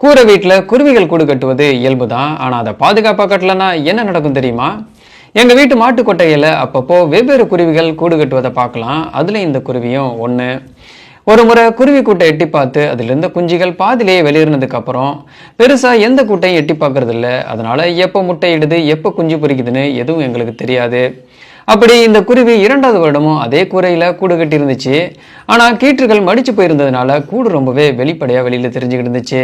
கூரை வீட்டில் குருவிகள் கூடு கட்டுவது இயல்பு தான் ஆனால் அதை பாதுகாப்பாக கட்டலன்னா என்ன நடக்கும் தெரியுமா? எங்கள் வீட்டு மாட்டு கொட்டையில் அப்பப்போ வெவ்வேறு குருவிகள் கூடு கட்டுவதை பார்க்கலாம். அதில் இந்த குருவியும் ஒன்று ஒரு முறை குருவி கூட்டை எட்டி பார்த்து அதில் இருந்த குஞ்சிகள் பாதிலேயே வெளியேறினதுக்கப்புறம் பெருசாக எந்த கூட்டையும் எட்டி பார்க்கறது அதனால் அதனால எப்போ முட்டை இடுது எப்போ குஞ்சு பொரிக்குதுன்னு எதுவும் எங்களுக்கு தெரியாது. அப்படி இந்த குருவி இரண்டாவது வருடமும் அதே கூரையில் கூடு கட்டி இருந்துச்சு ஆனால் கீற்றுகள் மடிச்சு போயிருந்ததுனால கூடு ரொம்பவே வெளிப்படையாக வெளியில் தெரிஞ்சுக்கிட்டு இருந்துச்சு.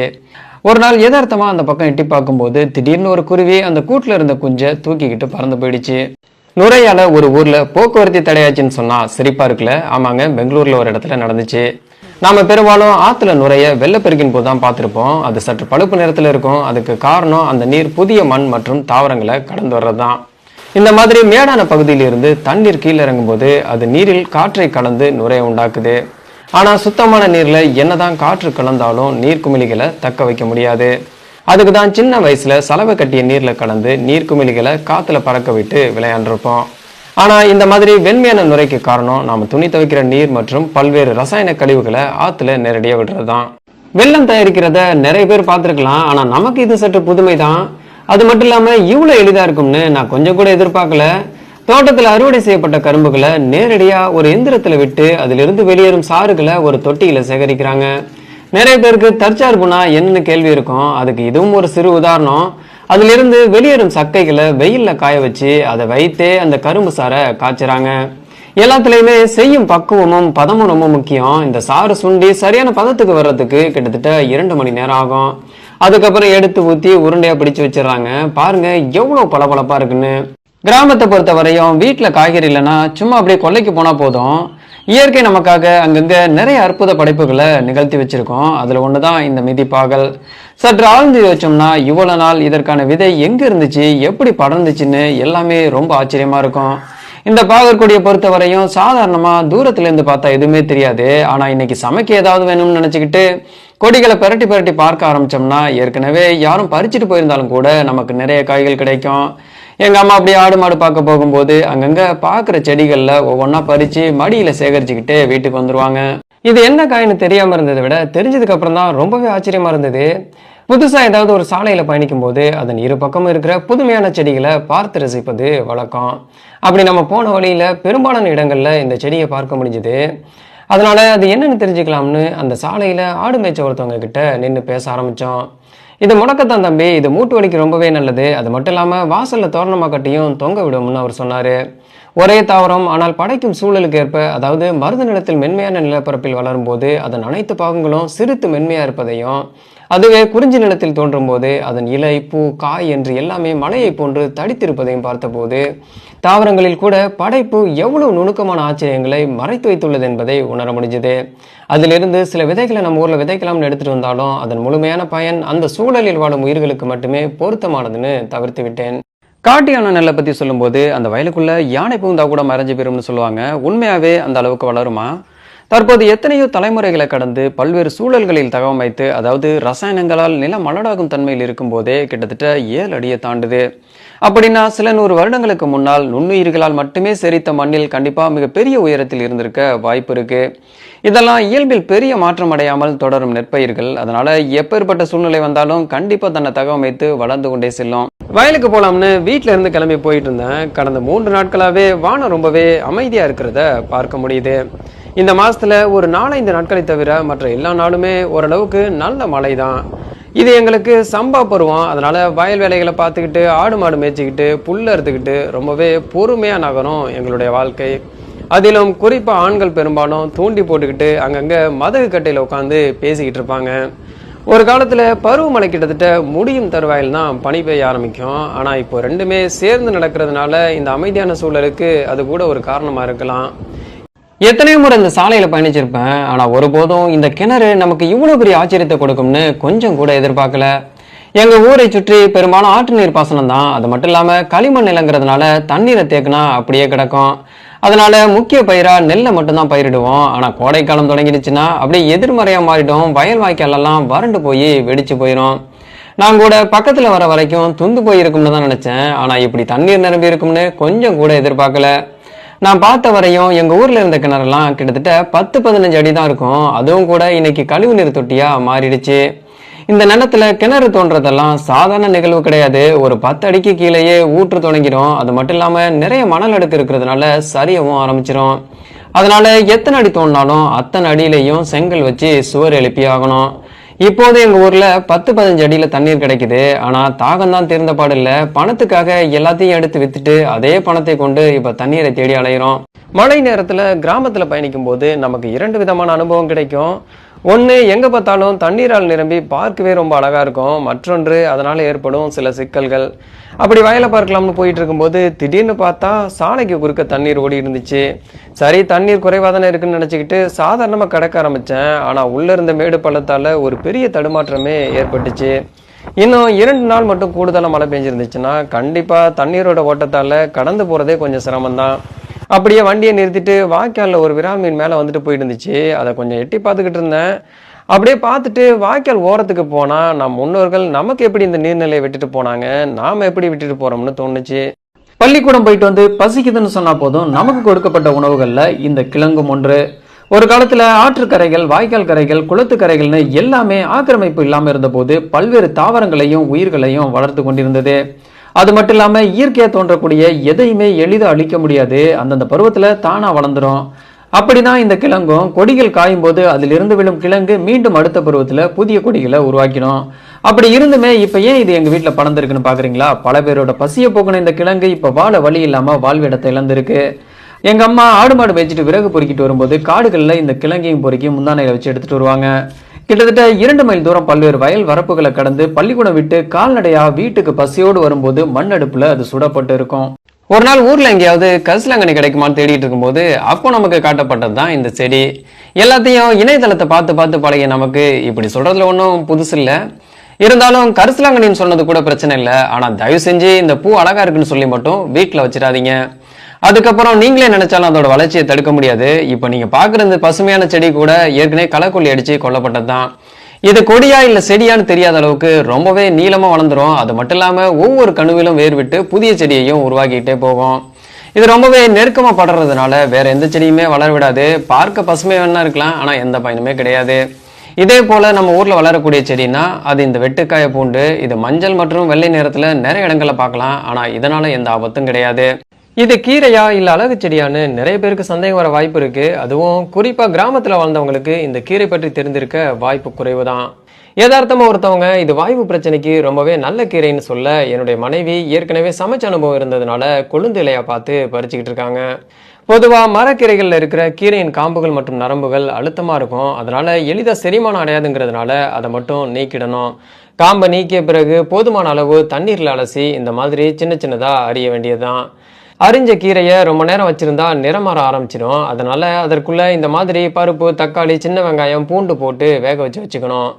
ஒரு நாள் யதார்த்தமாக அந்த பக்கம் எட்டி பார்க்கும்போது திடீர்னு ஒரு குருவி அந்த கூட்டில் இருந்த குஞ்சை தூக்கிக்கிட்டு பறந்து போயிடுச்சு. நுரையால ஒரு ஊர்ல போக்குவரத்து தடையாச்சுன்னு சொன்னா சிரிப்பா இருக்குல்ல? ஆமாங்க பெங்களூர்ல ஒரு இடத்துல நடந்துச்சு. நாம பெரும்பாலும் ஆத்துல நுரைய வெள்ளப்பெருக்கின் போது தான் பார்த்துருப்போம். அது சற்று பழுப்பு நிறத்துல இருக்கும். அதுக்கு காரணம் அந்த நீர் புதிய மண் மற்றும் தாவரங்களை கடந்து வர்றதுதான். இந்த மாதிரி மேடான பகுதியிலிருந்து தண்ணீர் கீழே இறங்கும்போது அது நீரில் காற்றை கலந்து நுரையை உண்டாக்குது. ஆனால் சுத்தமான நீரில் என்னதான் காற்று கலந்தாலும் நீர்க்குமிழிகளை தக்க வைக்க முடியாது. அதுக்கு தான் சின்ன வயசுல சலவை கட்டிய நீர்ல கலந்து நீர்க்குமிழிகளை காத்துல பறக்க விட்டு விளையாண்டிருப்போம். ஆனா இந்த மாதிரி வெண்மையான நுரைக்கு காரணம் நாம துணி துவைக்கிற நீர் மற்றும் பல்வேறு ரசாயன கழிவுகளை ஆத்துல நேரடியாக விடுறதுதான். வெள்ளம் தயாரிக்கிறத நிறைய பேர் பார்த்துருக்கலாம் ஆனா நமக்கு இது சற்று புதுமை தான் அது மட்டும் இல்லாமல் இவ்வளோ எளிதாக இருக்கும்னு நான் கொஞ்சம் கூட எதிர்பார்க்கல. தோட்டத்தில் அறுவடை செய்யப்பட்ட கரும்புகளை நேரடியாக ஒரு எந்திரத்தில் விட்டு அதிலிருந்து வெளியேறும் சாறுகளை ஒரு தொட்டியில் சேகரிக்கிறாங்க. நிறைய பேருக்கு தற்சார்புனா என்னென்னு கேள்வி இருக்கும். அதுக்கு இதுவும் ஒரு சிறு உதாரணம். அதிலிருந்து வெளியேறும் சக்கைகளை வெயிலில் காய வச்சு அதை வைத்தே அந்த கரும்பு சாரை காய்ச்சுறாங்க. எல்லாத்துலேயுமே செய்யும் பக்குவமும் பதமும் ரொம்ப முக்கியம். இந்த சாறு சுண்டி சரியான பதத்துக்கு வர்றதுக்கு கிட்டத்தட்ட இரண்டு மணி நேரம் ஆகும். அதுக்கப்புறம் எடுத்து ஊத்தி உருண்டையா பிடிச்சு வச்சிடுறாங்க. பாருங்க எவ்வளவு பளபளப்பா இருக்குன்னு. கிராமத்தை பொறுத்த வரையும் வீட்டுல காய்கறி இல்லைன்னா சும்மா அப்படியே கொல்லைக்கு போனா போதும். இயற்கை நமக்காக அங்கங்க நிறைய அற்புத படைப்புகளை நிகழ்த்தி வச்சிருக்கோம். அதுல ஒண்ணுதான் இந்த மிதிப்பாகல் சற்று ஆழ்ந்து வச்சோம்னா இவ்வளவு நாள் இதற்கான விதை எங்க இருந்துச்சு எப்படி படர்ந்துச்சுன்னு எல்லாமே ரொம்ப ஆச்சரியமா இருக்கும். இந்த பாகற்கொடியை பொறுத்த வரையும் சாதாரணமாக தூரத்துலேருந்து பார்த்தா எதுவுமே தெரியாது. ஆனால் இன்னைக்கு சமைக்க ஏதாவது வேணும்னு நினச்சிக்கிட்டு கொடிகளை பிரட்டி பிரட்டி பார்க்க ஆரம்பித்தோம்னா ஏற்கனவே யாரும் பறிச்சுட்டு போயிருந்தாலும் கூட நமக்கு நிறைய காய்கள் கிடைக்கும். எங்கள் அம்மா அப்படியே ஆடு மாடு பார்க்க போகும்போது அங்கங்கே பார்க்குற செடிகளில் ஒவ்வொன்றா பறித்து மடியில் சேகரிச்சுக்கிட்டு வீட்டுக்கு வந்துடுவாங்க இது என்ன காயின்னு தெரியாமல் இருந்ததை விட தெரிஞ்சதுக்கப்புறம் தான் ரொம்பவே ஆச்சரியமாக இருந்தது. புதுசாக ஏதாவது ஒரு சாலையில் பயணிக்கும் போது அதன் இரு பக்கமும் இருக்கிற புதுமையான செடிகளை பார்த்து ரசிப்பது வழக்கம். அப்படி நம்ம போன வழியில் பெரும்பாலான இடங்களில் இந்த செடியை பார்க்க முடிஞ்சுது. அதனால் அது என்னென்னு தெரிஞ்சுக்கலாம்னு அந்த சாலையில் ஆடு மேய்ச்ச ஒருத்தவங்க கிட்ட நின்று பேச ஆரம்பித்தோம் இது முடக்கத்தான் தம்பி இது மூட்டு வலிக்கு ரொம்பவே நல்லது. அது மட்டும் இல்லாமல் வாசலில் தோரணமாக கட்டியும் தொங்க விடும்னு அவர் சொன்னார். ஒரே தாவரம் ஆனால் படைக்கும் சூழலுக்கு ஏற்ப அதாவது மருத நிலத்தில் மென்மையான நிலப்பரப்பில் வளரும் போது அதன் அனைத்து பாகங்களும் சிறுத்து மென்மையாக இருப்பதையும் அதுவே குறிஞ்சி நிலத்தில் தோன்றும் போது அதன் இலை பூ காய் என்று எல்லாமே மலையை போன்று தடித்திருப்பதையும் பார்த்தபோது தாவரங்களில் கூட படைப்பு எவ்வளவு நுணுக்கமான ஆச்சரியங்களை மறைத்து வைத்துள்ளது என்பதை உணர முடிஞ்சது. அதிலிருந்து சில விதைகளை நம்ம ஊர்ல விதைக்கலாம்னு எடுத்துட்டு வந்தாலும் அதன் முழுமையான பயன் அந்த சூழலில் வாழும் உயிர்களுக்கு மட்டுமே பொருத்தமானதுன்னு தவிர்த்து விட்டேன். காட்டு யானை நெல்லை பற்றி சொல்லும்போது அந்த வயலுக்குள்ள யானை பூந்தா கூட மறைஞ்சு போயிரும்னு சொல்லுவாங்க. உண்மையாகவே அந்த அளவுக்கு வளருமா? தற்போது எத்தனையோ தலைமுறைகளை கடந்து பல்வேறு சூழல்களில் தகவமைத்து அதாவது ரசாயனங்களால் நிலம் மலடாகும் தன்மையில் இருக்கும்போதே கிட்டத்தட்ட ஏழு அடியை தாண்டுது. அப்படின்னா சில நூறு வருடங்களுக்கு முன்னால் நுண்ணுயிர்களால் மட்டுமே செரித்த மண்ணில் கண்டிப்பாக மிகப்பெரிய உயரத்தில் இருந்திருக்க வாய்ப்பு இருக்கு. இதெல்லாம் இயல்பில் பெரிய மாற்றம் அடையாமல் தொடரும் நெற்பயிர்கள். அதனால எப்பேற்பட்ட சூழ்நிலை வந்தாலும் கண்டிப்பா தன்னை தகவமைத்து வளர்ந்து கொண்டே செல்லும். வயலுக்கு போலாம்னு வீட்டில இருந்து கிளம்பி போயிட்டு இருந்தேன். கடந்த மூன்று நாட்களாவே வானம் ரொம்பவே அமைதியா இருக்கிறத பார்க்க முடியுது. இந்த மாசத்துல ஒரு நாலஞ்சு நாட்களை தவிர மற்ற எல்லா நாளுமே ஓரளவுக்கு நல்ல மழை தான் இது எங்களுக்கு சம்பா பருவம். அதனால வயல் வேலைகளை பார்த்துக்கிட்டு ஆடு மாடு மேய்ச்சிக்கிட்டு புல் அறுத்துக்கிட்டு ரொம்பவே பொறுமையா நகரும் எங்களுடைய வாழ்க்கை. அதிலும் குறிப்பாக ஆண்கள் பெரும்பாலும் தூண்டி போட்டுக்கிட்டு அங்கங்கே மதகு கட்டையில் உட்காந்து பேசிக்கிட்டு இருப்பாங்க. ஒரு காலத்தில் பருவமழை கிட்டத்தட்ட முடியும் தருவாயில் தான் பனி பெய்ய ஆரம்பிக்கும். ஆனால் இப்போ ரெண்டுமே சேர்ந்து நடக்கிறதுனால இந்த அமைதியான சூழலுக்கு அது கூட ஒரு காரணமாக இருக்கலாம். எத்தனையோ முறை இந்த சாலையில் பயணிச்சிருப்பேன். ஆனால் ஒருபோதும் இந்த கிணறு நமக்கு இவ்வளோ பெரிய ஆச்சரியத்தை கொடுக்கும்னு கொஞ்சம் கூட எதிர்பார்க்கல. எங்கள் ஊரை சுற்றி பெரும்பாலும் ஆற்று நீர் பாசனம் தான். அது மட்டும் இல்லாமல் களிமண் நிலங்கிறதுனால தண்ணீரை தேக்குனா அப்படியே கிடக்கும். அதனால முக்கிய பயிரா நெல்லை மட்டும்தான் பயிரிடுவோம். ஆனா கோடைக்காலம் தொடங்கிடுச்சுன்னா அப்படியே எதிர்மறையா மாறிடும் வயல் வாய்க்காலெல்லாம் வறண்டு போய் வெடிச்சு போயிடும் நான் கூட பக்கத்துல வர வரைக்கும் துந்து போயிருக்கும்னு தான் நினைச்சேன். ஆனா இப்படி தண்ணீர் நிரம்பி இருக்கும்னு கொஞ்சம் கூட எதிர்பார்க்கல. நான் பார்த்த வரையும் எங்க ஊர்ல இருந்த கிணறுலாம் கிட்டத்தட்ட பத்து பதினஞ்சு அடி தான் இருக்கும். அதுவும் கூட இன்னைக்கு கழிவு நீர் தொட்டியா மாறிடுச்சு. இந்த நிலத்துல கிணறு தோன்றதெல்லாம் சாதாரண நிகழ்வு கிடையாது. ஒரு பத்து அடிக்கு கீழேயே ஊற்று தொடங்கிடும் அது மட்டும் இல்லாம நிறைய மணல் அடுக்கு இருக்கிறதுனால சரியவும் ஆரம்பிச்சிடும் அதனால எத்தனை அடி தோண்டினாலும் அத்தனை அடியிலையும் செங்கல் வச்சு சுவர் எழுப்பி ஆகணும். இப்போது எங்க ஊர்ல பத்து பதினஞ்சு அடியில தண்ணீர் கிடைக்குது. ஆனா தாகம் தான் தீர்ந்த பாடு இல்ல. பணத்துக்காக எல்லாத்தையும் எடுத்து வித்துட்டு அதே பணத்தை கொண்டு இப்ப தண்ணீரை தேடி அலையிறோம். மழை நேரத்துல கிராமத்துல பயணிக்கும் போது நமக்கு இரண்டு விதமான அனுபவம் கிடைக்கும். ஒன்று எங்கே பார்த்தாலும் தண்ணீரால் நிரம்பி பார்க்கவே ரொம்ப அழகாக இருக்கும். மற்றொன்று அதனால் ஏற்படும் சில சிக்கல்கள். அப்படி வயலை பார்க்கலாம்னு போயிட்டு இருக்கும்போது திடீர்னு பார்த்தா சாலைக்கு குறுக்க தண்ணீர் ஓடி இருந்துச்சு. சரி தண்ணீர் குறைவாக தானே இருக்குன்னு நினச்சிக்கிட்டு சாதாரணமாக கிடக்க ஆரம்பித்தேன் ஆனால் உள்ளே இருந்த மேடு பள்ளத்தால் ஒரு பெரிய தடுமாற்றமே ஏற்பட்டுச்சு. இன்னும் இரண்டு நாள் மட்டும் கூடுதலாக மழை பெஞ்சிருந்துச்சுன்னா கண்டிப்பாக தண்ணீரோட ஓட்டத்தால் கடந்து போகிறதே கொஞ்சம் சிரமம்தான். அப்படியே வண்டியை நிறுத்திட்டு வாய்க்காலில் ஒரு விரால் மீன் மேலே வந்துட்டு போயிட்டு இருந்துச்சு அதை கொஞ்சம் எட்டி பார்த்துக்கிட்டு இருந்தேன். அப்படியே பார்த்துட்டு வாய்க்கால் ஓரத்துக்கு போனால் நம் முன்னோர்கள் நமக்கு எப்படி இந்த நீர்நிலையை விட்டுட்டு போனாங்க நாம் எப்படி விட்டுட்டு போகிறோம்னு தோணுச்சு. பள்ளிக்கூடம் போயிட்டு வந்து பசிக்குதுன்னு சொன்னால் போதும் நமக்கு கொடுக்கப்பட்ட உணவுகளில் இந்த கிழங்கும் ஒன்று. ஒரு காலத்தில் ஆற்றுக்கரைகள் வாய்க்கால் கரைகள் குளத்துக்கரைகள்னு எல்லாமே ஆக்கிரமிப்பு இல்லாமல் இருந்தபோது பல்வேறு தாவரங்களையும் உயிர்களையும் வளர்த்து கொண்டிருந்தது. அது மட்டும் இல்லாமல் இயற்கையாக தோன்றக்கூடிய எதையுமே எளிதாக அழிக்க முடியாது. அந்தந்த பருவத்தில் தானாக வளர்ந்துரும். அப்படிதான் இந்த கிழங்கும் கொடிகள் காயும் போது அதிலிருந்து விழும் கிழங்கு மீண்டும் அடுத்த பருவத்தில் புதிய கொடிகளை உருவாக்கிடும். அப்படி இருந்துமே இப்போ ஏன் இது எங்கள் வீட்டில் பறந்துருக்குன்னு பார்க்குறீங்களா பல பேரோட பசியை போக்குன இந்த கிழங்கு இப்போ வாழ வழி இல்லாமல் வாழ்விடத்தை இழந்திருக்கு. எங்கள் அம்மா ஆடு மாடு மேய்ச்சிட்டு விறகு பொறுக்கிட்டு வரும்போது காடுகளில் இந்த கிழங்கையும் பொறுக்கி முந்தானையில் வச்சு எடுத்துகிட்டு வருவாங்க. கிட்டத்தட்ட இரண்டு மைல் தூரம் பல்வேறு வயல் வரப்புகளை கடந்து பள்ளிக்கூடம் விட்டு கால்நடையா வீட்டுக்கு பசியோடு வரும்போது மண் அடுப்புல அது சுடப்பட்டு இருக்கும். ஒரு நாள் ஊர்ல எங்கேயாவது கரிசலாங்கண்ணி கிடைக்குமான்னு தேடிட்டு இருக்கும்போது அப்போ நமக்கு காட்டப்பட்டது தான் இந்த செடி. எல்லாத்தையும் இணையதளத்தை பார்த்து பார்த்து பழகிய நமக்கு இப்படி சொல்றதுல ஒன்றும் புதுசு இல்லை. இருந்தாலும் கரிசலாங்கண்ணின்னு சொன்னது கூட பிரச்சனை இல்லை. ஆனால் தயவு செஞ்சு இந்த பூ அழகா இருக்குன்னு சொல்லி மட்டும் வீட்டில் வச்சிடாதீங்க. அதுக்கப்புறம் நீங்களே நினைச்சாலும் அதோட வளர்ச்சியை தடுக்க முடியாது. இப்போ நீங்க பாக்குற இந்த பசுமையான செடி கூட ஏற்கனவே களைக்கொல்லி அடிச்சு கொல்லப்பட்டது தான் இது கொடியா இல்ல செடியான்னு தெரியாத அளவுக்கு ரொம்பவே நீளமா வளர்ந்துரும். அது மட்டும் இல்லாம ஒவ்வொரு கணுவிலும் வேர் விட்டு புதிய செடியையும் உருவாக்கிட்டே போகும். இது ரொம்பவே நெருக்கமா படுறதுனால வேற எந்த செடியுமே வளர விடாது. பார்க்க பசுமை வேணா இருக்கலாம் ஆனா எந்த பயனுமே கிடையாது. இதே போல நம்ம ஊர்ல வளரக்கூடிய செடினா அது இந்த வெட்டுக்காய பூண்டு இது மஞ்சள் மற்றும் வெள்ளை நிறத்தில் நிறைய இடங்களை பார்க்கலாம். ஆனா இதனால எந்த ஆபத்தும் கிடையாது. இது கீரையா இல்லை அழகு செடியான்னு நிறைய பேருக்கு சந்தேகம் வர வாய்ப்பு இருக்கு. அதுவும் குறிப்பாக கிராமத்தில் வாழ்ந்தவங்களுக்கு இந்த கீரை பற்றி தெரிந்திருக்க வாய்ப்பு குறைவு தான் யதார்த்தமாக ஒருத்தவங்க இது வாய்வு பிரச்சனைக்கு ரொம்பவே நல்ல கீரைன்னு சொல்ல என்னுடைய மனைவி ஏற்கனவே சமைச்ச அனுபவம் இருந்ததுனால கொழுந்து இலையா பார்த்து பறிச்சுக்கிட்டு இருக்காங்க. பொதுவாக மரக்கீரைகளில் இருக்கிற கீரையின் காம்புகள் மற்றும் நரம்புகள் அழுத்தமாக இருக்கும். அதனால எளிதாக செரிமானம் அடையாதுங்கிறதுனால அதை மட்டும் நீக்கிடணும். காம்பை நீக்கிய பிறகு போதுமான அளவு தண்ணீரில் அலசி இந்த மாதிரி சின்ன சின்னதாக அறிய வேண்டியதுதான். அரிஞ்ச கீரையை ரொம்ப நேரம் வச்சிருந்தா நிறம் மாற ஆரம்பிச்சிடும். அதனால அதற்குள்ள இந்த மாதிரி பருப்பு தக்காளி சின்ன வெங்காயம் பூண்டு போட்டு வேக வச்சு வச்சுக்கணும்.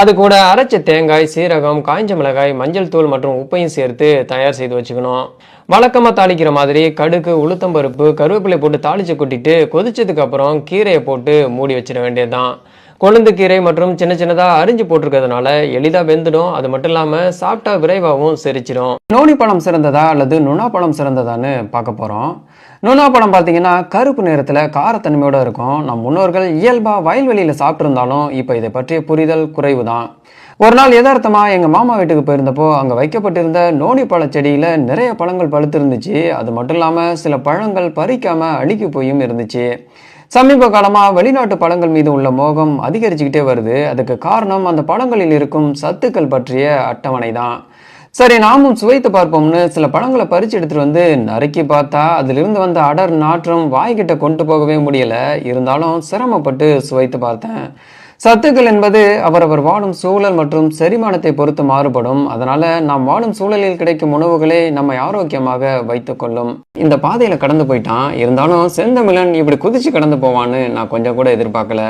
அது கூட அரைச்ச தேங்காய் சீரகம் காய்ஞ்ச மிளகாய் மஞ்சள் தூள் மற்றும் உப்பையும் சேர்த்து தயார் செய்து வச்சுக்கணும். வழக்கமாக தாளிக்கிற மாதிரி கடுகு உளுத்தம்பருப்பு கருவேப்பிலை போட்டு தாளிச்சு கொட்டிட்டு கொதிச்சதுக்கு அப்புறம் கீரையை போட்டு மூடி வச்சிட வேண்டியதுதான். கொழுந்து கீரை மற்றும் சின்ன சின்னதாக அரிஞ்சு போட்டிருக்கிறதுனால எளிதாக வெந்துடும். அது மட்டும் இல்லாமல் சாப்பிட்டா விரைவாகவும் செரிச்சிடும் நோனி பழம் சிறந்ததா அல்லது நுணா பழம் சிறந்ததான்னு பார்க்க போகிறோம் நுணா பழம் பார்த்தீங்கன்னா கருப்பு நிறத்தில் காரத்தன்மையோட இருக்கும். நம் முன்னோர்கள் இயல்பாக வயல்வெளியில் சாப்பிட்ருந்தாலும் இப்போ இதை பற்றிய புரிதல் குறைவு தான் ஒரு நாள் யதார்த்தமாக எங்கள் மாமா வீட்டுக்கு போயிருந்தப்போ அங்கே வைக்கப்பட்டிருந்த நோனி பழ செடியில் நிறைய பழங்கள் பழுத்திருந்துச்சு. அது மட்டும் இல்லாமல் சில பழங்கள் பறிக்காமல் அழுக்கி போயும் இருந்துச்சு. சமீப காலமாக வெளிநாட்டு பழங்கள் மீது உள்ள மோகம் அதிகரிச்சுக்கிட்டே வருது. அதுக்கு காரணம் அந்த பழங்களில் இருக்கும் சத்துக்கள் பற்றிய அட்டவணை தான் சரி நாமும் சுவைத்து பார்ப்போம்னு சில பழங்களை பறிச்சு எடுத்துட்டு வந்து நறுக்கி பார்த்தா அதிலிருந்து வந்த அடர் நாற்றம் வாய்கிட்ட கொண்டு போகவே முடியல. இருந்தாலும் சிரமப்பட்டு சுவைத்து பார்த்தேன். சத்துக்கள் என்பது அவரவர் வாழும் சூழல் மற்றும் செரிமானத்தை பொறுத்து மாறுபடும். அதனால நாம் வாழும் சூழலில் கிடைக்கும் உணவுகளை நம்மை ஆரோக்கியமாக வைத்துக் கொள்ளும். இந்த பாதையில கடந்து போயிட்டான். இருந்தாலும் செந்தமிழன் இப்படி குதிச்சு கடந்து போவான்னு நான் கொஞ்சம் கூட எதிர்பார்க்கல.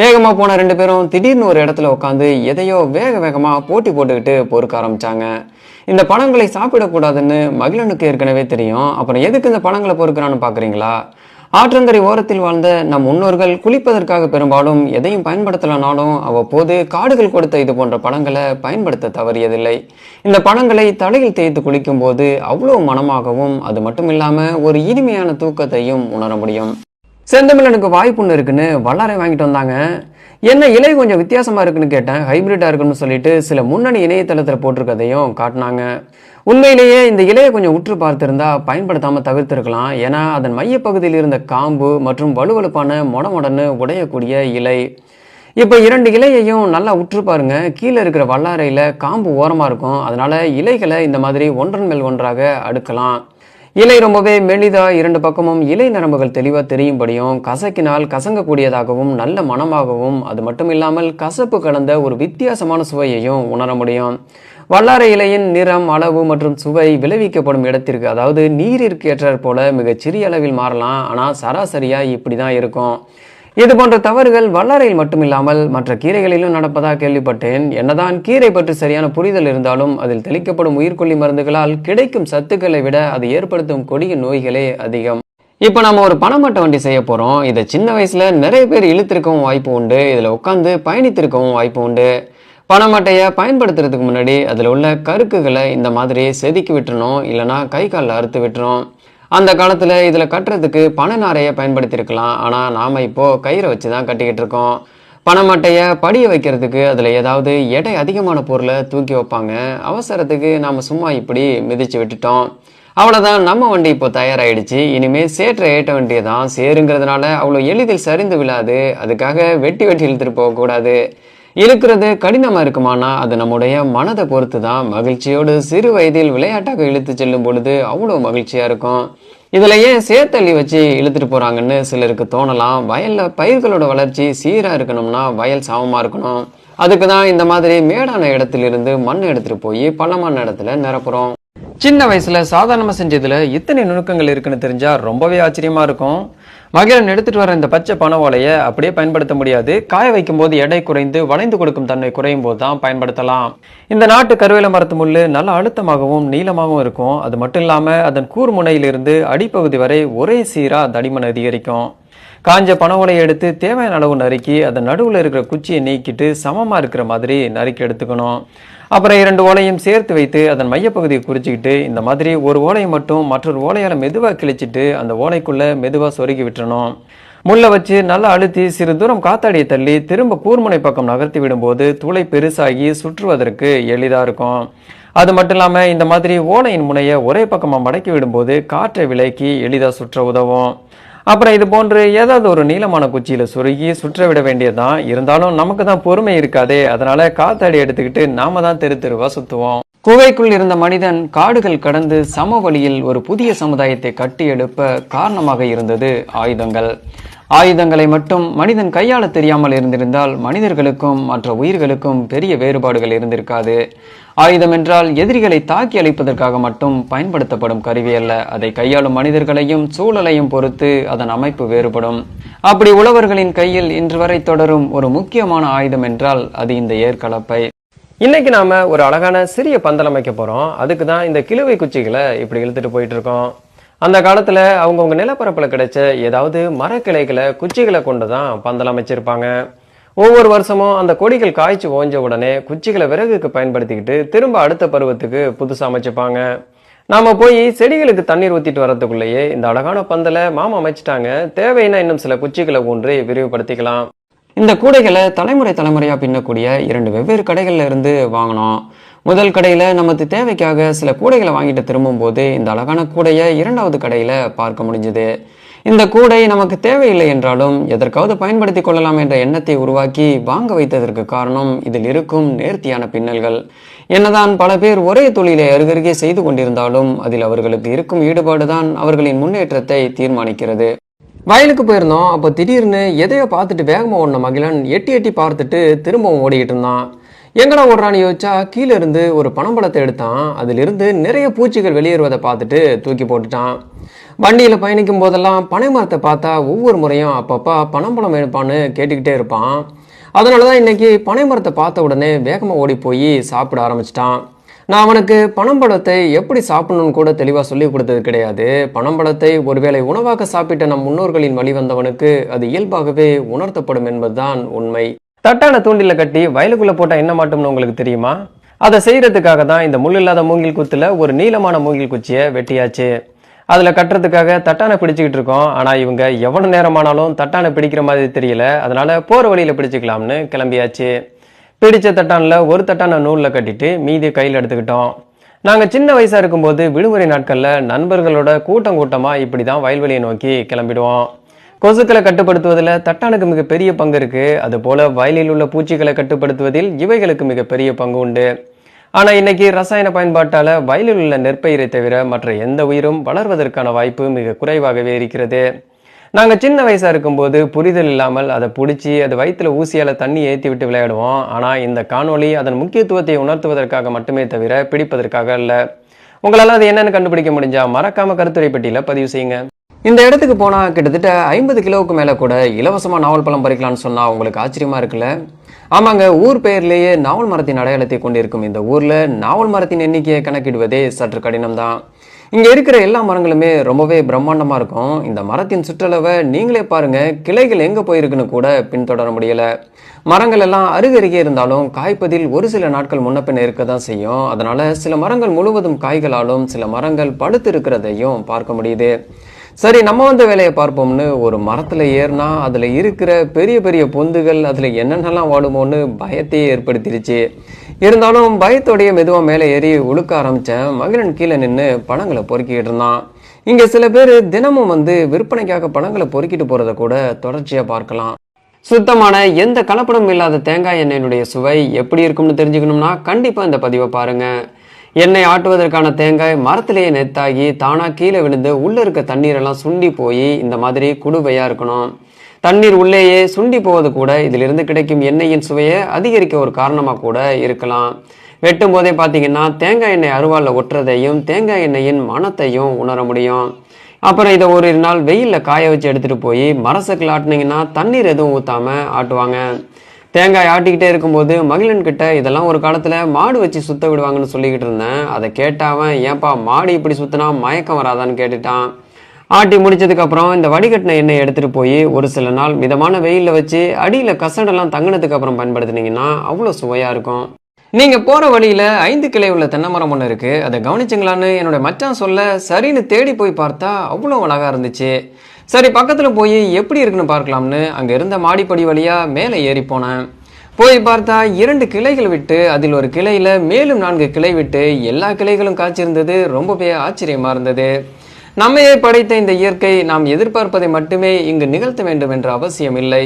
வேகமா போன ரெண்டு பேரும் திடீர்னு ஒரு இடத்துல உட்காந்து எதையோ வேக வேகமா போட்டி போட்டுக்கிட்டு பொறுக்க ஆரம்பிச்சாங்க. இந்த பழங்களை சாப்பிடக்கூடாதுன்னு மகிழனுக்கு ஏற்கனவே தெரியும். அப்புறம் எதுக்கு இந்த பழங்களை பொறுக்கிறான்னு பாக்குறீங்களா? ஆற்றங்கரை ஓரத்தில் வாழ்ந்த நம் முன்னோர்கள் குளிப்பதற்காக பெரும்பாலும் எதையும் பயன்படுத்தலனாலும் அவ்வப்போது காடுகள் கொடுத்த இது போன்ற பழங்களை பயன்படுத்த தவறியதில்லை. இந்த பழங்களை தலையில் தேய்த்து குளிக்கும் போது அவ்வளவு மனமாகவும் அது மட்டும் இல்லாமல் ஒரு இனிமையான தூக்கத்தையும் உணர முடியும். செந்தமிழனுக்கு வாய்ப்புண்ணு இருக்குன்னு வல்லாரை வாங்கிட்டு வந்தாங்க. என்ன இலை கொஞ்சம் வித்தியாசமா இருக்குன்னு கேட்டேன். ஹைபிரிட்டா இருக்குன்னு சொல்லிட்டு சில முன்னணி இணையதளத்துல போட்டிருக்கதையும் காட்டினாங்க. உண்மையிலேயே இந்த இலையை கொஞ்சம் உற்று பார்த்திருந்தா பயன்படுத்தாமல் தவிர்த்திருக்கலாம். ஏன்னா அதன் மையப்பகுதியில் இருந்த காம்பு மற்றும் வலுவலுப்பான மொடமொடன்னு உடையக்கூடிய இலை. இப்போ இரண்டு இலையையும் நல்லா உற்று பாருங்க. கீழே இருக்கிற வல்லாரையில் காம்பு ஓரமாக இருக்கும். அதனால இலைகளை இந்த மாதிரி ஒன்றன் மேல் ஒன்றாக அடுக்கலாம். இலை ரொம்பவே மெலிதா இரண்டு பக்கமும் இலை நரம்புகள் தெளிவாக தெரியும்படியும் கசக்கினால் கசங்கக்கூடியதாகவும் நல்ல மணமாகவும் அது மட்டும் இல்லாமல் கசப்பு கலந்த ஒரு வித்தியாசமான சுவையையும் உணர முடியும். வல்லாரை இலையின் நிறம் அளவு மற்றும் சுவை விளைவிக்கப்படும் இடத்திற்கு அதாவது நீரிற்கு ஏற்றாற் போல மிகச்சிறிய அளவில் மாறலாம். ஆனால் சராசரியாக இப்படி தான் இருக்கும். இது போன்ற தவறுகள் வல்லாரையில் மட்டுமில்லாமல் மற்ற கீரைகளிலும் நடப்பதாக கேள்விப்பட்டேன். என்னதான் கீரை பற்றி சரியான புரிதல் இருந்தாலும் அதில் தெளிக்கப்படும் உயிர்கொல்லி மருந்துகளால் கிடைக்கும் சத்துக்களை விட அது ஏற்படுத்தும் கொடிய நோய்களே அதிகம். இப்போ நம்ம ஒரு பணமட்ட வண்டி செய்ய போகிறோம் இதை சின்ன வயசில் நிறைய பேர் இழுத்திருக்கவும் வாய்ப்பு உண்டு. இதில் உட்காந்து பயணித்திருக்கவும் வாய்ப்பு உண்டு. பணமட்டையை பயன்படுத்துறதுக்கு முன்னாடி அதில் உள்ள கருக்குகளை இந்த மாதிரி செதுக்கி விட்டுறணும் இல்லைனா கை காலில் அறுத்து விட்டுரும் அந்த காலத்தில் இதில் கட்டுறதுக்கு பனை நாரையை பயன்படுத்தியிருக்கலாம். ஆனால் நாம் இப்போது கயிறை வச்சு தான் கட்டிக்கிட்டு இருக்கோம். பணமட்டையை படிய வைக்கிறதுக்கு அதில் ஏதாவது எடை அதிகமான பொருளை தூக்கி வைப்பாங்க. அவசரத்துக்கு நாம் சும்மா இப்படி மிதிச்சு விட்டுட்டோம். அவ்வளோதான் நம்ம வண்டி இப்போ தயாராகிடுச்சு இனிமேல் சேற்றை ஏற்ற வண்டியை தான் சேருங்கிறதுனால அவ்வளோ எளிதில் சரிந்து விழாது. அதுக்காக வெட்டி வெட்டி இழுத்துட்டு போகக்கூடாது. இழுக்கிறது கடினமாக இருக்குமானா அது நம்முடைய மனதை பொறுத்து தான் மகிழ்ச்சியோடு சிறு வயதில் விளையாட்டாக இழுத்து செல்லும் பொழுது அவ்வளோ மகிழ்ச்சியாக இருக்கும். இதில் ஏன் சேர்த்தள்ளி வச்சு இழுத்துட்டு போகிறாங்கன்னு சிலருக்கு தோணலாம். வயலில் பயிர்களோட வளர்ச்சி சீராக இருக்கணும்னா வயல் சமமாக இருக்கணும். அதுக்கு தான் இந்த மாதிரி மேடான இடத்திலிருந்து மண் எடுத்துகிட்டு போய் பள்ளமான இடத்துல நிரப்புறோம். சின்ன வயசுல சாதாரணமாக செஞ்சதுல இத்தனை நுணுக்கங்கள் இருக்குன்னு தெரிஞ்சா ரொம்பவே ஆச்சரியமா இருக்கும். மகிழன் எடுத்துட்டு வர இந்த பச்சை பனை ஓலையை அப்படியே பயன்படுத்த முடியாது. காய வைக்கும் போது எடை குறைந்து வளைந்து கொடுக்கும் தன்மை குறையும் போது தான் பயன்படுத்தலாம். இந்த நாட்டு கருவேல மரத்து முள்ளு நல்ல அழுத்தமாகவும் நீளமாகவும் இருக்கும். அது மட்டும் இல்லாம அதன் கூர்முனையிலிருந்து அடிப்பகுதி வரை ஒரே சீரா தடிமன் அதிகரிக்கும். காஞ்ச பனை ஓலையை எடுத்து தேவையான அளவு நறுக்கி அதன் நடுவில் இருக்கிற குச்சியை நீக்கிட்டு சமமாக இருக்கிற மாதிரி நறுக்கி எடுத்துக்கணும். அப்புறம் இரண்டு ஓலையும் சேர்த்து வைத்து அதன் மையப்பகுதியை குறிச்சிக்கிட்டு இந்த மாதிரி ஒரு ஓலையை மட்டும் மற்றொரு ஓலையால் மெதுவாக கிழிச்சிட்டு அந்த ஓலைக்குள்ளே மெதுவாக சொருகி விட்டுறணும். முள்ளை வச்சு நல்லா அழுத்தி சிறு தூரம் காத்தாடியை தள்ளி திரும்ப கூர்முனை பக்கம் நகர்த்தி விடும்போது துளை பெருசாகி சுற்றுவதற்கு எளிதாக இருக்கும். அது மட்டும் இல்லாமல் இந்த மாதிரி ஓலையின் முனையை ஒரே பக்கமாக மடக்கி விடும்போது காற்றை விலக்கி எளிதாக சுற்ற உதவும். அப்புறம் இது போன்று ஏதாவது ஒரு நீளமான குச்சியில் சுருகி சுற்ற விட வேண்டியதுதான். இருந்தாலும் நமக்கு தான் பொறுமை இருக்காதே. அதனால காத்தாடி எடுத்துக்கிட்டு நாம தான் தெரு தெருவா சுத்துவோம். குகைக்குள் இருந்த மனிதன் காடுகள் கடந்து சமவெளியில் ஒரு புதிய சமுதாயத்தை கட்டி எழுப்ப காரணமாக இருந்தது ஆயுதங்கள். ஆயுதங்களை மட்டும் மனிதன் கையாள தெரியாமல் இருந்திருந்தால் மனிதர்களுக்கும் மற்ற உயிர்களுக்கும் பெரிய வேறுபாடுகள் இருந்திருக்காது. ஆயுதம் என்றால் எதிரிகளை தாக்கி அழிப்பதற்காக மட்டும் பயன்படுத்தப்படும் கருவி அல்ல. அதை கையாளும் மனிதர்களையும் சூழலையும் பொறுத்து அதன் அமைப்பு வேறுபடும். அப்படி உழவர்களின் கையில் இன்று வரை தொடரும் ஒரு முக்கியமான ஆயுதம் என்றால் அது இந்த ஏற்கலப்பை. இன்னைக்கு நாம ஒரு அழகான சிறிய பந்தல் அமைக்க போறோம். அதுக்கு தான் இந்த கிழுவை குச்சிகளை இப்படி இழுத்துட்டு போயிட்டு இருக்கோம். அந்த காலத்தில் அவங்கவுங்க நிலப்பரப்பில் கிடைச்ச ஏதாவது மரக்கிளைகளை குச்சிகளை கொண்டு தான் பந்தல் அமைச்சிருப்பாங்க. ஒவ்வொரு வருஷமும் அந்த கொடிகள் காய்ச்சி ஓஞ்ச உடனே குச்சிகளை விறகுக்கு பயன்படுத்திக்கிட்டு திரும்ப அடுத்த பருவத்துக்கு புதுசாக அமைச்சுப்பாங்க. நாம போய் செடிகளுக்கு தண்ணீர் ஊத்திட்டு வரதுக்குள்ளேயே இந்த அழகான பந்தலை மாமா அமைச்சிட்டாங்க. தேவைன்னா இன்னும் சில குச்சிகளை ஊன்றி விரிவுபடுத்திக்கலாம். இந்த கூடைகளை தலைமுறை தலைமுறையாக பின்னக்கூடிய இரண்டு வெவ்வேறு கடைகள்ல இருந்து வாங்கினோம். முதல் கடையில் நமது தேவைக்காக சில கூடைகளை வாங்கிட்டு திரும்பும்போது இந்த அழகான கூடையை இரண்டாவது கடையில் பார்க்க முடிஞ்சது. இந்த கூடை நமக்கு தேவையில்லை என்றாலும் எதற்காவது பயன்படுத்தி கொள்ளலாம் என்ற எண்ணத்தை உருவாக்கி வாங்க வைத்ததற்கு காரணம் இதில் இருக்கும் நேர்த்தியான பின்னல்கள். என்னதான் பல பேர் ஒரே தொழிலை அருகருகே செய்து கொண்டிருந்தாலும் அதில் அவர்களுக்கு இருக்கும் ஈடுபாடுதான் அவர்களின் முன்னேற்றத்தை தீர்மானிக்கிறது. வயலுக்கு போயிருந்தோம் அப்போ திடீர்னு எதையோ பார்த்துட்டு வேகமாக ஓடின மகிழன் எட்டி எட்டி பார்த்துட்டு திரும்பவும் ஓடிக்கிட்டு இருந்தான். எங்கடா ஓடுறான்னு யோசிச்சா கீழே இருந்து ஒரு பனம்பழத்தை எடுத்தான். அதிலிருந்து நிறைய பூச்சிகள் வெளியேறுவதை பார்த்துட்டு தூக்கி போட்டுட்டான். வண்டியில் பயணிக்கும் போதெல்லாம் பனை மரத்தை பார்த்தா ஒவ்வொரு முறையும் அப்பப்போ பனம்பழம் வேணுப்பான்னு கேட்டுக்கிட்டே இருப்பான். அதனால தான் இன்னைக்கு பனை மரத்தை பார்த்த உடனே வேகமாக ஓடி போய் சாப்பிட ஆரம்பிச்சிட்டான். நான் அவனுக்கு பனம்பழத்தை எப்படி சாப்பிடணும்னு கூட தெளிவாக சொல்லி கொடுத்தது கிடையாது. பனம்பழத்தை ஒருவேளை உணவாக சாப்பிட்ட நம் முன்னோர்களின் வழி வந்தவனுக்கு அது இயல்பாகவே உணர்த்தப்படும் என்பதுதான் உண்மை. தட்டான தூண்டில கட்டி வயலுக்குள்ள போட்டா என்ன மாட்டோம்னு உங்களுக்கு தெரியுமா? அதை செய்யறதுக்காக தான் இந்த முள் இல்லாத மூங்கில் குத்துல ஒரு நீளமான மூங்கில் குச்சியை வெட்டியாச்சு. அதில் கட்டுறதுக்காக தட்டானை பிடிச்சிக்கிட்டு இருக்கோம். ஆனால் இவங்க எவ்வளோ நேரமானாலும் தட்டானை பிடிக்கிற மாதிரி தெரியல. அதனால போகிற வழியில் பிடிச்சிக்கலாம்னு கிளம்பியாச்சு. பிடிச்ச தட்டானில் ஒரு தட்டான நூலில் கட்டிட்டு மீதி கையில் எடுத்துக்கிட்டோம். நாங்கள் சின்ன வயசாக இருக்கும்போது விடுமுறை நாட்களில் நண்பர்களோட கூட்டம் கூட்டமாக இப்படி தான் வயல்வெளியை நோக்கி கிளம்பிடுவோம். கொசுக்களை கட்டுப்படுத்துவதில் தட்டானுக்கு மிகப்பெரிய பங்கு இருக்குது அதுபோல் வயலில் உள்ள பூச்சிகளை கட்டுப்படுத்துவதில் இவைகளுக்கு மிகப்பெரிய பங்கு உண்டு. ஆனால் இன்னைக்கு ரசாயன பயன்பாட்டால் வயலில் உள்ள நெற்பயிரை தவிர மற்ற எந்த உயிரும் வளர்வதற்கான வாய்ப்பு மிக குறைவாகவே இருக்கிறது. நாங்கள் சின்ன வயசாக இருக்கும்போது புரிதல் இல்லாமல் அதை பிடிச்சி அது வயிற்றுல ஊசியால் தண்ணி ஏற்றி விட்டு விளையாடுவோம். ஆனால் இந்த காணொளி அதன் முக்கியத்துவத்தை உணர்த்துவதற்காக மட்டுமே தவிர பிடிப்பதற்காக அல்ல. உங்களால் அது என்னென்னு கண்டுபிடிக்க முடிஞ்சால் மறக்காமல் கருத்துரை பெட்டியில் பதிவு செய்யுங்க. இந்த இடத்துக்கு போனால் கிட்டத்தட்ட ஐம்பது கிலோவுக்கு மேலே கூட இலவசமாக நாவல் பழம் பறிக்கலாம்னு சொன்னால் உங்களுக்கு ஆச்சரியமா இருக்குல்ல? ஆமாங்க ஊர் பெயர்லேயே நாவல் மரத்தின் அடையாளத்தை கொண்டிருக்கும் இந்த ஊரில் நாவல் மரத்தின் எண்ணிக்கையை கணக்கிடுவதே சற்று கடினம்தான். இங்கே இருக்கிற எல்லா மரங்களுமே ரொம்பவே பிரம்மாண்டமாக இருக்கும். இந்த மரத்தின் சுற்றளவை நீங்களே பாருங்கள் கிளைகள் எங்கே போயிருக்குன்னு கூட பின்தொடர முடியல. மரங்கள் எல்லாம் அருகருகே இருந்தாலும் காய்ப்பதில் ஒரு சில நாட்கள் முன்னப்பின் இருக்க தான் செய்யும். அதனால் சில மரங்கள் முழுவதும் காய்களாலும் சில மரங்கள் பழுத்து இருக்கிறதையும் பார்க்க முடியுது. சரி நம்ம வந்த வேலையை பார்ப்போம்னு ஒரு மரத்தில் ஏறினா அதில் இருக்கிற பெரிய பெரிய பொந்துகள் அதில் என்னென்னலாம் வாடுமோன்னு பயத்தையே ஏற்படுத்திடுச்சு இருந்தாலும் பயத்தோடைய மெதுவாக மேலே ஏறி உழுக்க ஆரம்பித்தேன் மகிழன் கீழே நின்று பழங்களை பொறுக்கிட்டு இருந்தான். இங்கே சில பேர் தினமும் வந்து விற்பனைக்காக பழங்களை பொறுக்கிட்டு போகிறத கூட தொடர்ச்சியாக பார்க்கலாம். சுத்தமான எந்த கலப்படமும் இல்லாத தேங்காய் எண்ணெயினுடைய சுவை எப்படி இருக்கும்னு தெரிஞ்சுக்கணும்னா கண்டிப்பாக இந்த பதிவை பாருங்கள் எண்ணெய் ஆட்டுவதற்கான தேங்காய் மரத்திலேயே நெத்தாகி தானாக கீழே விழுந்து உள்ளே இருக்க தண்ணீரெல்லாம் சுண்டி போய் இந்த மாதிரி குடுவையாக இருக்கணும். தண்ணீர் உள்ளேயே சுண்டி போவது கூட இதிலிருந்து கிடைக்கும் எண்ணெயின் சுவையை அதிகரிக்க ஒரு காரணமாக கூட இருக்கலாம். வெட்டும் போதே பார்த்தீங்கன்னா தேங்காய் எண்ணெய் அருவாளில் ஒட்டுறதையும் தேங்காய் எண்ணெயின் மணத்தையும் உணர முடியும். அப்புறம் இதை ஒரு நாள் வெயிலில் காய வச்சு எடுத்துகிட்டு போய் மரசக்கில் ஆட்டினீங்கன்னா தண்ணீர் எதுவும் ஊற்றாமல் ஆட்டுவாங்க. தேங்காய் ஆட்டிக்கிட்டே இருக்கும்போது மகிழன் கிட்ட இதெல்லாம் ஒரு காலத்தில் மாடு வச்சு சுத்த விடுவாங்கன்னு சொல்லிக்கிட்டு இருந்தேன். அதை கேட்டாவன் ஏன்பா மாடு இப்படி சுத்தினா மயக்கம் வராதான்னு கேட்டுட்டான். ஆட்டி முடிச்சதுக்கப்புறம் இந்த வடிகட்டின எண்ணெய் எடுத்துகிட்டு போய் ஒரு சில நாள் மிதமான வெயிலில் வச்சு அடியில் கசடெல்லாம் தங்கினதுக்கு அப்புறம் பயன்படுத்தினீங்கன்னா அவ்வளோ சுவையாக இருக்கும். நீங்கள் போகிற வழியில் ஐந்து கிளை உள்ள தென்னை மரம் ஒன்று இருக்குது அதை கவனிச்சிங்களான்னு என்னோட மச்சான் சொல்ல சரின்னு தேடி போய் பார்த்தா அவ்வளோ அழகாக இருந்துச்சு. சரி பக்கத்தில் போய் எப்படி இருக்குன்னு பார்க்கலாம்னு அங்கே இருந்த மாடிப்படி வழியாக மேலே ஏறி போனேன். போய் பார்த்தா இரண்டு கிளைகள் விட்டு அதில் ஒரு கிளையில் மேலும் நான்கு கிளை விட்டு எல்லா கிளைகளும் காய்ச்சிருந்தது. ரொம்பவே ஆச்சரியமாக இருந்தது. நம்மையே படைத்த இந்த இயற்கை நாம் எதிர்பார்ப்பதை மட்டுமே இங்கு நிகழ்த்த வேண்டும் என்ற அவசியம் இல்லை.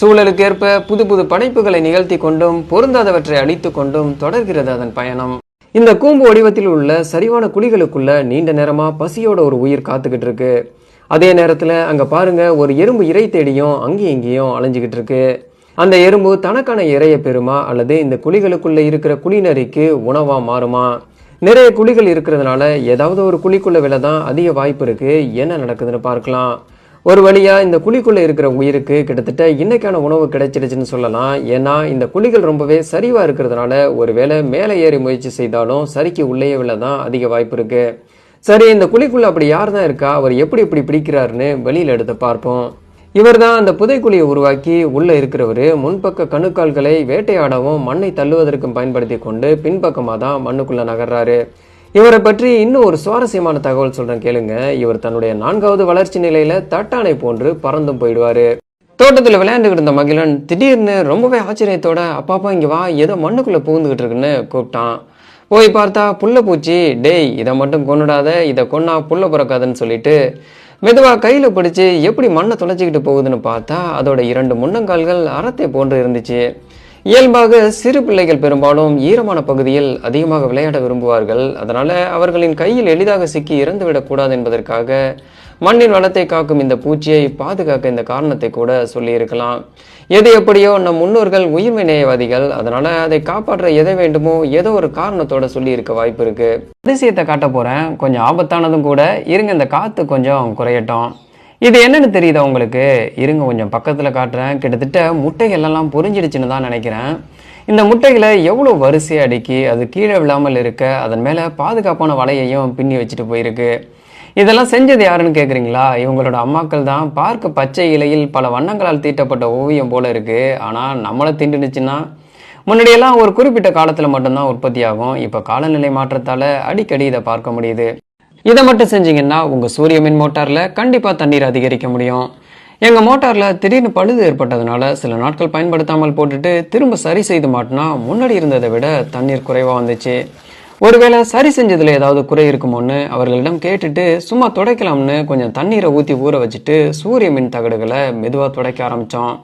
சூழலுக்கேற்ப புது புது படைப்புகளை நிகழ்த்தி கொண்டும் பொருந்தாதவற்றை அழித்து கொண்டும் தொடர்கிறது அதன் பயணம். இந்த கூம்பு வடிவத்தில் உள்ள சரிவான குழிகளுக்குள்ள நீண்ட நேரமா பசியோட ஒரு உயிர் காத்துக்கிட்டு இருக்கு. அதே நேரத்தில் அங்கே பாருங்கள் ஒரு எறும்பு இறை தேடியும் அங்கேயும் இங்கேயும் அலைஞ்சுக்கிட்டு இருக்கு. அந்த எறும்பு தனக்கான இறையை பெறுமா? அல்லது இந்த குழிகளுக்குள்ளே இருக்கிற குழிநரிக்கு உணவாக மாறுமா? நிறைய குழிகள் இருக்கிறதுனால ஏதாவது ஒரு குழிக்குள்ள விலை தான் அதிக வாய்ப்பு இருக்குது என்ன நடக்குதுன்னு பார்க்கலாம். ஒரு வழியாக இந்த குழிக்குள்ளே இருக்கிற உயிருக்கு கிட்டத்தட்ட இன்னைக்கான உணவு கிடைச்சிடுச்சுன்னு சொல்லலாம். ஏன்னா இந்த குழிகள் ரொம்பவே சரிவாக இருக்கிறதுனால ஒருவேளை மேலே ஏறி முயற்சி செய்தாலும் சரிக்கு உள்ளே விலை தான் அதிக வாய்ப்பு இருக்குது சரி இந்த குழிக்குள்ளே அப்படி யார் தான் இருக்கா? அவர் எப்படி இப்படி பிடிக்கிறாருன்னு வெளியில் எடுத்து பார்ப்போம். இவர் தான் அந்த புதைக்குழியை உருவாக்கி உள்ளே இருக்கிறவர். முன்பக்க கணுக்கால்களை வேட்டையாடவும் மண்ணை தள்ளுவதற்கும் பயன்படுத்தி கொண்டு பின்பக்கமாக தான் மண்ணுக்குள்ளே நகர்றாரு. இவரை பற்றி இன்னும் ஒரு சுவாரஸ்யமான தகவல் சொல்கிறேன் கேளுங்க. இவர் தன்னுடைய நான்காவது வளர்ச்சி நிலையில் தட்டானை போன்று பறந்தும் போயிடுவார். தோட்டத்தில் விளையாண்டுக்கிட்டு இருந்த மகிழன் திடீர்னு ரொம்பவே ஆச்சரியத்தோட அப்பாப்பா இங்கே வா. ஏதோ மண்ணுக்குள்ளே புகுந்துக்கிட்டு இருக்குன்னு கூப்பிட்டான். போய் பார்த்தா புல்ல பூச்சி டேய் இதை மட்டும் கொன்னுடாத இதை கொன்னா புல்ல பிறக்காதுன்னு சொல்லிட்டு மெதுவா கையில பிடிச்சு எப்படி மண்ணை தொலைச்சிக்கிட்டு போகுதுன்னு பார்த்தா அதோட இரண்டு முன்னங்கால்கள் அறத்தை போன்று இருந்துச்சு. இயல்பாக சிறு பிள்ளைகள் பெரும்பாலும் ஈரமான பகுதியில் அதிகமாக விளையாட விரும்புவார்கள். அதனால அவர்களின் கையில் எளிதாக சிக்கி இறந்துவிடக்கூடாது என்பதற்காக மண்ணின் வளத்தை காக்கும் இந்த பூச்சியை பாதுகாக்க இந்த காரணத்தை கூட சொல்லியிருக்கலாம். எது எப்படியோ நம் முன்னோர்கள் உயிர்மை நேயவாதிகள் அதனால அதை காப்பாற்ற எதை வேண்டுமோ ஏதோ ஒரு காரணத்தோட சொல்லி இருக்க வாய்ப்பு இருக்கு. அதிசயத்தை காட்ட போறேன். கொஞ்சம் ஆபத்தானதும் கூட. இருங்க இந்த காத்து கொஞ்சம் குறையட்டும். இது என்னன்னு தெரியுதா உங்களுக்கு? இருங்க கொஞ்சம் பக்கத்தில் காட்டுறேன். கிட்டத்தட்ட முட்டைகள் எல்லாம் தான் நினைக்கிறேன். இந்த முட்டைகளை எவ்வளோ வரிசையாக அடுக்கி அது கீழே விழாமல் இருக்க அதன் மேலே பாதுகாப்பான வலையையும் பின்னி வச்சுட்டு போயிருக்கு. இதெல்லாம் செஞ்சது யாருன்னு கேட்குறீங்களா இவங்களோட அம்மாக்கள் தான். பார்க்க பச்சை இலையில் பல வண்ணங்களால் தீட்டப்பட்ட ஓவியம் போல இருக்குது ஆனால் நம்மளை தீண்டுனுச்சுன்னா முன்னாடியெல்லாம் ஒரு குறிப்பிட்ட காலத்தில் மட்டும்தான் உற்பத்தி ஆகும். இப்போ காலநிலை மாற்றத்தால் அடிக்கடி இதை பார்க்க முடியுது. இதை மட்டும் செஞ்சீங்கன்னா உங்கள் சூரிய மின் மோட்டாரில் கண்டிப்பாக தண்ணீர் அதிகரிக்க முடியும். எங்கள் மோட்டாரில் திடீர்னு பழுது ஏற்பட்டதுனால சில நாட்கள் பயன்படுத்தாமல் போட்டுட்டு திரும்ப சரி செய்து மாட்டினா முன்னாடி இருந்ததை விட தண்ணீர் குறைவாக வந்துச்சு. ஒருவேளை சரி செஞ்சதில் ஏதாவது குறை இருக்குமோன்னு அவர்களிடம் கேட்டுட்டு சும்மா துடைக்கலாம்னு கொஞ்சம் தண்ணீரை ஊற்றி ஊற வச்சுட்டு சூரிய மின் தகடுகளை மெதுவாக துடைக்க ஆரம்பித்தோம்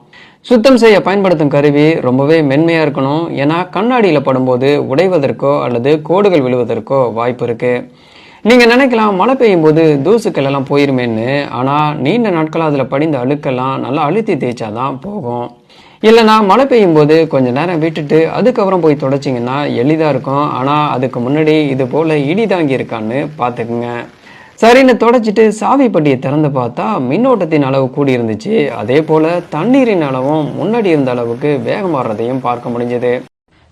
சுத்தம் செய்ய பயன்படுத்தும் கருவி ரொம்பவே மென்மையாக இருக்கணும். ஏன்னா கண்ணாடியில் படும்போது உடைவதற்கோ அல்லது கோடுகள் விழுவதற்கோ வாய்ப்பு இருக்குது நீங்கள் நினைக்கலாம் மழை பெய்யும் போது தூசுக்கள் எல்லாம் போயிருமேன்னு ஆனால் நீண்ட நாட்கள் அதில் படிந்த அழுக்கெல்லாம் நல்லா அழுத்தி தேய்ச்சாதான் போகும். இல்லைனா மழை பெய்யும் போது கொஞ்ச நேரம் விட்டுட்டு அதுக்கப்புறம் போய் தொடச்சிங்கன்னா எளிதாக இருக்கும். ஆனால் அதுக்கு முன்னாடி இது போல் இடி தாங்கி இருக்கான்னு பார்த்துக்குங்க சரின்னு தொடச்சிட்டு சாவி பட்டியை திறந்து பார்த்தா மின்னோட்டத்தின் அளவு கூடி இருந்துச்சு அதே போல் தண்ணீரின் அளவும் முன்னாடி இருந்த அளவுக்கு வேகமாறுறதையும் பார்க்க முடிஞ்சது.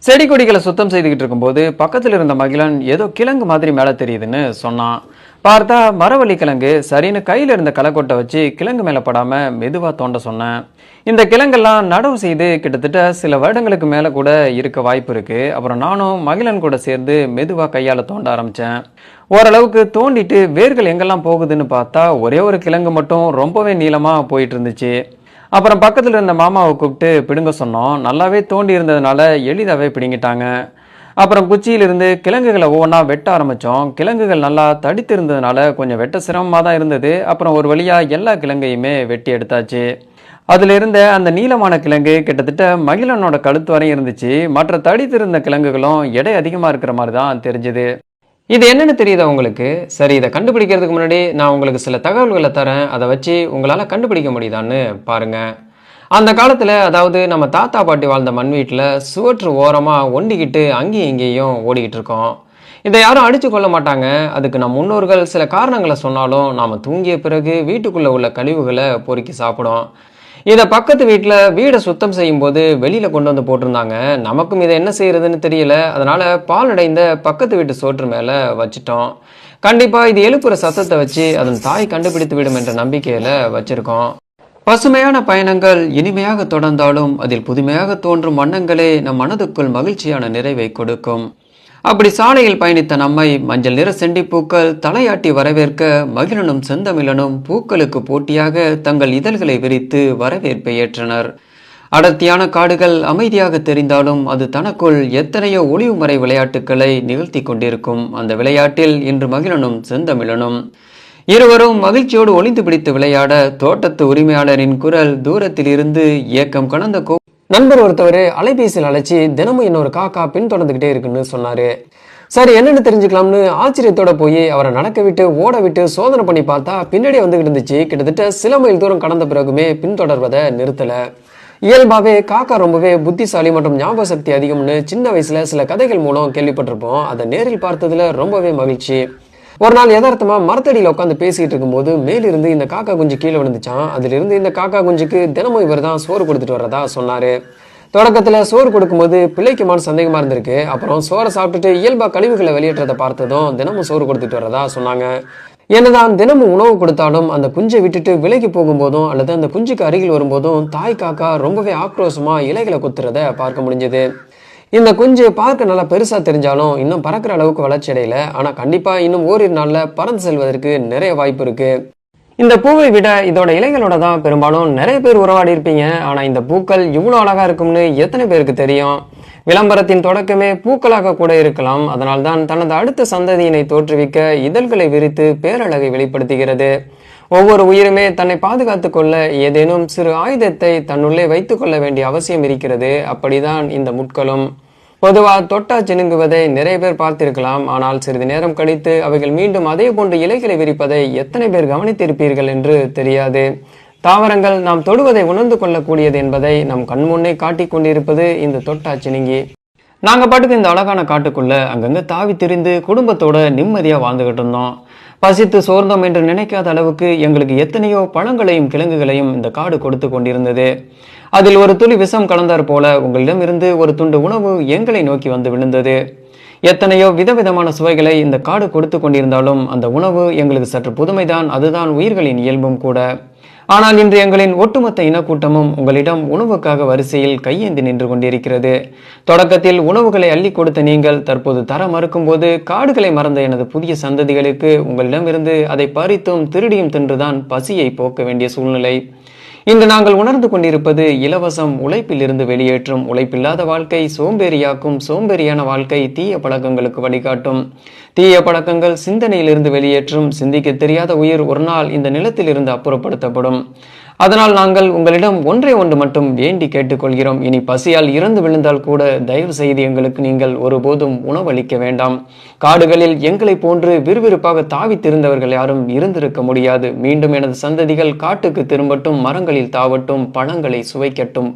செடி கொடிகளை சுத்தம் செய்துக்கிட்டு இருக்கும்போது பக்கத்தில் இருந்த மகிழன் ஏதோ கிழங்கு மாதிரி மேலே தெரியுதுன்னு சொன்னான் பார்த்தா மரவள்ளி கிழங்கு சரின்னு கையில் இருந்த களைக்கொட்டை வச்சு கிழங்கு மேலே படாமல் மெதுவாக தோண்ட சொன்னேன் இந்த கிழங்கெல்லாம் நடவு செய்து கிட்டத்தட்ட சில வருடங்களுக்கு மேலே கூட இருக்க வாய்ப்பு இருக்குது அப்புறம் நானும் மகிழன் கூட சேர்ந்து மெதுவாக கையால் தோண்ட ஆரம்பித்தேன் ஓரளவுக்கு தோண்டிட்டு வேர்கள் எங்கெல்லாம் போகுதுன்னு பார்த்தா ஒரே ஒரு கிழங்கு மட்டும் ரொம்பவே நீளமாக போயிட்டு இருந்துச்சு. அப்புறம் பக்கத்தில் இருந்த மாமாவை கூப்பிட்டு பிடுங்க சொன்னோம். நல்லாவே தோண்டி இருந்ததுனால எளிதாகவே பிடுங்கிட்டாங்க. அப்புறம் குச்சியிலிருந்து கிழங்குகளை ஒவ்வொன்றா வெட்ட ஆரம்பித்தோம் கிழங்குகள் நல்லா தடித்து இருந்ததுனால கொஞ்சம் வெட்ட சிரமமாக தான் இருந்தது. அப்புறம் ஒரு வழியாக எல்லா கிழங்கையுமே வெட்டி எடுத்தாச்சு. அதில் இருந்த அந்த நீளமான கிழங்கு கிட்டத்தட்ட மகிழனோட கழுத்து வரையும் இருந்துச்சு. மற்ற தடித்து இருந்த கிழங்குகளும் எடை அதிகமாக இருக்கிற மாதிரி தான் தெரிஞ்சுது. இது என்னென்னு தெரியுதா உங்களுக்கு? சரி இதை கண்டுபிடிக்கிறதுக்கு முன்னாடி நான் உங்களுக்கு சில தகவல்களை தரேன். அதை வச்சு உங்களால் கண்டுபிடிக்க முடியுதான்னு பாருங்க. அந்த காலத்தில் அதாவது நம்ம தாத்தா பாட்டி வாழ்ந்த மண் வீட்டில் சுவற்று ஓரமாக ஒண்டிக்கிட்டு அங்கேயும் இங்கேயும் ஓடிக்கிட்டு இருக்கோம். இதை யாரும் அடித்து கொள்ள மாட்டாங்க. அதுக்கு நம் முன்னோர்கள் சில காரணங்களை சொன்னாலும் நாம் தூங்கிய பிறகு வீட்டுக்குள்ளே உள்ள கழிவுகளை பொறுக்கி சாப்பிடும் இதை பக்கத்து வீட்டில் வீடை சுத்தம் செய்யும்போது வெளியில் கொண்டு வந்து போட்டிருந்தாங்க. நமக்கும் இதை என்ன செய்யறதுன்னு தெரியல. அதனால பால் அடைந்த பக்கத்து வீட்டு சோற்று மேலே வச்சிட்டோம். கண்டிப்பாக இது எழுப்புற சத்தத்தை வச்சு அதன் தாய் கண்டுபிடித்து விடும் என்ற நம்பிக்கையில் வச்சுருக்கோம். பசுமையான பயணங்கள் இனிமையாக தொடர்ந்தாலும் அதில் புதுமையாக தோன்றும் வண்ணங்களே நம் மனதுக்குள் மகிழ்ச்சியான நிறைவை கொடுக்கும். அப்படி சாலையில் பயணித்த நம்மை மஞ்சள் நிற செண்டிப்பூக்கள் தலையாட்டி வரவேற்க மகிழனும் செந்தமிழனும் பூக்களுக்கு போட்டியாக தங்கள் இதழ்களை விரித்து வரவேற்பை ஏற்றனர். அடர்த்தியான காடுகள் அமைதியாக தெரிந்தாலும் அது தனக்குள் எத்தனையோ ஒளிவுமறை விளையாட்டுக்களை நிகழ்த்தி கொண்டிருக்கும். அந்த விளையாட்டில் இன்று மகிழனும் செந்தமிழனும். இருவரும் மகிழ்ச்சியோடு ஒளிந்து பிடித்து விளையாட தோட்டத்து உரிமையாளரின் குரல் தூரத்தில் இருந்து ஏக்கம் கலந்த கோ நண்பர் ஒருத்தவர் அலைபேசியில் அழைச்சி தினமும் இன்னொரு காக்கா பின்தொடர்ந்துகிட்டே இருக்குன்னு சொன்னாரு. சரி என்னென்னு தெரிஞ்சுக்கலாம்னு ஆச்சரியத்தோட போய் அவரை நடக்க விட்டு ஓட விட்டு சோதனை பண்ணி பார்த்தா பின்னாடி வந்துகிட்டு இருந்துச்சு. கிட்டத்தட்ட சில மைல் தூரம் கடந்த பிறகுமே பின்தொடர்வதை நிறுத்தலை. இயல்பாவே காக்கா ரொம்பவே புத்திசாலி மற்றும் ஞாபக சக்தி அதிகம்னு சின்ன வயசுல சில கதைகள் மூலம் கேள்விப்பட்டிருப்போம். அதை நேரில் பார்த்ததுல ரொம்பவே மகிழ்ச்சி. ஒரு நாள் யதார்த்தமா மரத்தடியில் உட்காந்து பேசிட்டு இருக்கும்போது மேலிருந்து இந்த காக்கா குஞ்சு கீழே விழுந்துச்சான் அதிலிருந்து இந்த காக்கா குஞ்சுக்கு தினமும் இவர் தான் சோறு கொடுத்துட்டு வர்றதா சொன்னாரு. தொடக்கத்தில் சோறு கொடுக்கும்போது பிள்ளைக்குமான சந்தேகமாக இருந்திருக்கு. அப்புறம் சோறை சாப்பிட்டுட்டு இயல்பாக கழிவுகளை வெளியேற்றதை பார்த்ததும் தினமும் சோறு கொடுத்துட்டு வர்றதா சொன்னாங்க. என்னதான் தினமும் உணவு கொடுத்தாலும் அந்த குஞ்சை விட்டுட்டு விலைக்கு போகும்போதும் அல்லது அந்த குஞ்சுக்கு அருகில் வரும்போதும் தாய் காக்கா ரொம்பவே ஆக்ரோஷமாக இலைகளை குத்துறத பார்க்க முடிஞ்சது. இந்த குஞ்சு பார்க்க நல்லா பெருசா தெரிஞ்சாலும் இன்னும் பறக்கிற அளவுக்கு வளர்ச்சி அடையல. ஆனா கண்டிப்பா இன்னும் ஓரிரு நாள்ல பறந்து செல்வதற்கு நிறைய வாய்ப்பு இருக்கு. இந்த பூவை விட இதோட இலைகளோட தான் பெரும்பாலும் நிறைய பேர் உறவாடி இருப்பீங்க. ஆனா இந்த பூக்கள் இவ்வளவு அழகா இருக்கும்னு எத்தனை பேருக்கு தெரியும்? விளம்பரத்தின் தொடக்கமே பூக்களாக கூட இருக்கலாம். அதனால்தான் தனது அடுத்த சந்ததியினை தோற்றுவிக்க இதழ்களை விரித்து பேரழகை வெளிப்படுத்துகிறது. ஒவ்வொரு உயிருமே தன்னை பாதுகாத்துக் கொள்ள ஏதேனும் சிறு ஆயுதத்தை தன்னுள்ளே வைத்துக் கொள்ள வேண்டிய அவசியம் இருக்கிறது. அப்படிதான் இந்த முட்களும். பொதுவாக தொட்டா சினுங்குவதை நிறைய பேர் பார்த்திருக்கலாம். ஆனால் சிறிது நேரம் கழித்து அவைகள் மீண்டும் அதே போன்று இலைகளை விரிப்பதை எத்தனை பேர் கவனித்திருப்பீர்கள் என்று தெரியாது. தாவரங்கள் நாம் தொடுவதை உணர்ந்து கொள்ளக்கூடியது என்பதை நம் கண்முன்னே காட்டிக் கொண்டிருப்பது இந்த தொட்டா சினுங்கி. நாங்க பாட்டுக்கு இந்த அழகான காட்டுக்குள்ள அங்கங்க தாவி திரிந்து குடும்பத்தோட நிம்மதியா வாழ்ந்துகிட்டு இருந்தோம். பசித்து சோர்ந்தோம் என்று நினைக்காத அளவுக்கு எங்களுக்கு எத்தனையோ பழங்களையும் கிழங்குகளையும் இந்த காடு கொடுத்து கொண்டிருந்தது. அதில் ஒரு துளி விஷம் கலந்தார் போல உங்களிடமிருந்து ஒரு துண்டு உணவு எங்களை நோக்கி வந்து விழுந்தது. எத்தனையோ விதவிதமான சுவைகளை இந்த காடு கொடுத்து கொண்டிருந்தாலும் அந்த உணவு எங்களுக்கு சற்று புதுமைதான் அதுதான் உயிர்களின் இயல்பும் கூட. ஆனால் இன்று எங்களின் ஒட்டுமொத்த இனக்கூட்டமும் உங்களிடம் உணவுக்காக வரிசையில் கையேந்தி நின்று கொண்டிருக்கிறது. தொடக்கத்தில் உணவுகளை அள்ளி கொடுத்த நீங்கள் தற்போது தர மறுக்கும்போது காடுகளை மறந்த எனது புதிய சந்ததிகளுக்கு உங்களிடமிருந்து அதை பறித்தும் திருடியும் தின்றுதான் பசியை போக்க வேண்டிய சூழ்நிலை. இன்று நாங்கள் உணர்ந்து கொண்டிருப்பது இலவசம் உழைப்பிலிருந்து வெளியேற்றும் உழைப்பில்லாத வாழ்க்கை சோம்பேறியாக்கும் சோம்பேறியான வாழ்க்கை தீய பழக்கங்களுக்கு வழிகாட்டும். தீய பழக்கங்கள் சிந்தனையிலிருந்து வெளியேற்றும் சிந்திக்க தெரியாத உயிர் ஒரு நாள் இந்த நிலத்திலிருந்து அப்புறப்படுத்தப்படும். அதனால் நாங்கள் உங்களிடம் ஒன்றே ஒன்று மட்டும் வேண்டி கேட்டுக்கொள்கிறோம். இனி பசியால் இறந்து விழுந்தால் கூட தயவு செய்து எங்களுக்கு நீங்கள் ஒருபோதும் உணவளிக்க வேண்டாம். காடுகளில் எங்களை போன்று விறுவிறுப்பாக தாவி திருந்தவர்கள் யாரும் இருந்திருக்க முடியாது. மீண்டும் எனது சந்ததிகள் காட்டுக்கு திரும்பட்டும் மரங்களில் தாவட்டும் பழங்களை சுவைக்கட்டும்.